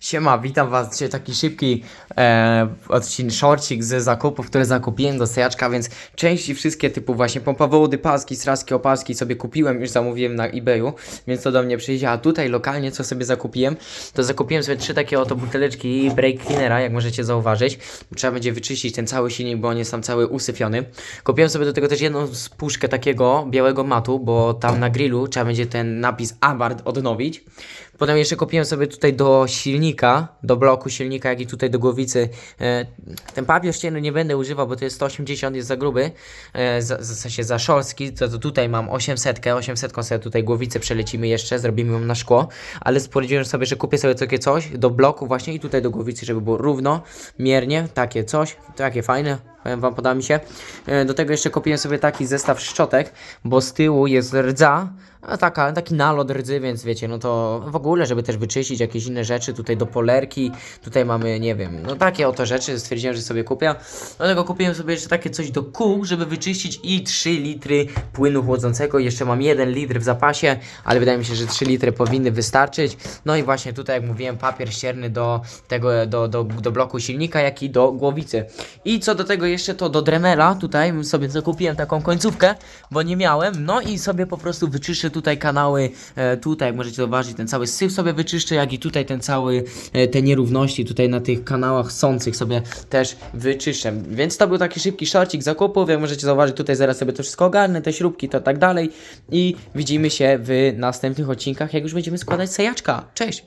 Siema, witam was. Dzisiaj taki szybki e, odcinek, shortcik ze zakupów, które zakupiłem do sejaczka, więc części wszystkie typu właśnie pompowody, paski, straski, opaski sobie kupiłem, już zamówiłem na eBayu, więc to do mnie przyjdzie. A tutaj lokalnie co sobie zakupiłem, to zakupiłem sobie trzy takie oto buteleczki break cleanera, jak możecie zauważyć. Trzeba będzie wyczyścić ten cały silnik, bo on jest tam cały usyfiony. Kupiłem sobie do tego też jedną spuszkę takiego białego matu, bo tam na grillu trzeba będzie ten napis Abarth odnowić. Potem jeszcze kupiłem sobie tutaj do silnika, do bloku silnika, jak i tutaj do głowicy. E, ten papier ścienny nie będę używał, bo to jest 180, jest za gruby. E, w sensie za szorstki, to, to tutaj mam 800, 800 sobie tutaj głowicę przelecimy jeszcze, zrobimy ją na szkło. Ale stwierdziłem sobie, że kupię sobie takie coś do bloku właśnie i tutaj do głowicy, żeby było równo, miernie, takie coś, takie fajne. Powiem wam, poda mi się. E, Do tego jeszcze kupiłem sobie taki zestaw szczotek, bo z tyłu jest rdza, a taka, taki nalot rdzy, więc wiecie, no to w ogóle, żeby też wyczyścić jakieś inne rzeczy, tutaj do polerki, tutaj mamy, nie wiem, no takie oto rzeczy, stwierdziłem, że sobie kupię. Do tego kupiłem sobie jeszcze takie coś do kół, żeby wyczyścić i 3 litry płynu chłodzącego, jeszcze mam 1 litr w zapasie, ale wydaje mi się, że 3 litry powinny wystarczyć. No i właśnie tutaj, jak mówiłem, papier ścierny do tego, do, do, do bloku silnika, jak i do głowicy. I co do tego jeszcze, to do Dremela, tutaj sobie zakupiłem taką końcówkę, bo nie miałem, no i sobie po prostu wyczyszczę tutaj kanały, e, tutaj jak możecie zauważyć, ten cały syf sobie wyczyszczę, jak i tutaj ten cały, e, te nierówności tutaj na tych kanałach sących sobie też wyczyszczę. Więc to był taki szybki szorcik zakupów, jak możecie zauważyć, tutaj zaraz sobie to wszystko ogarnę, te śrubki, to tak dalej i widzimy się w następnych odcinkach, jak już będziemy składać sejaczka. Cześć!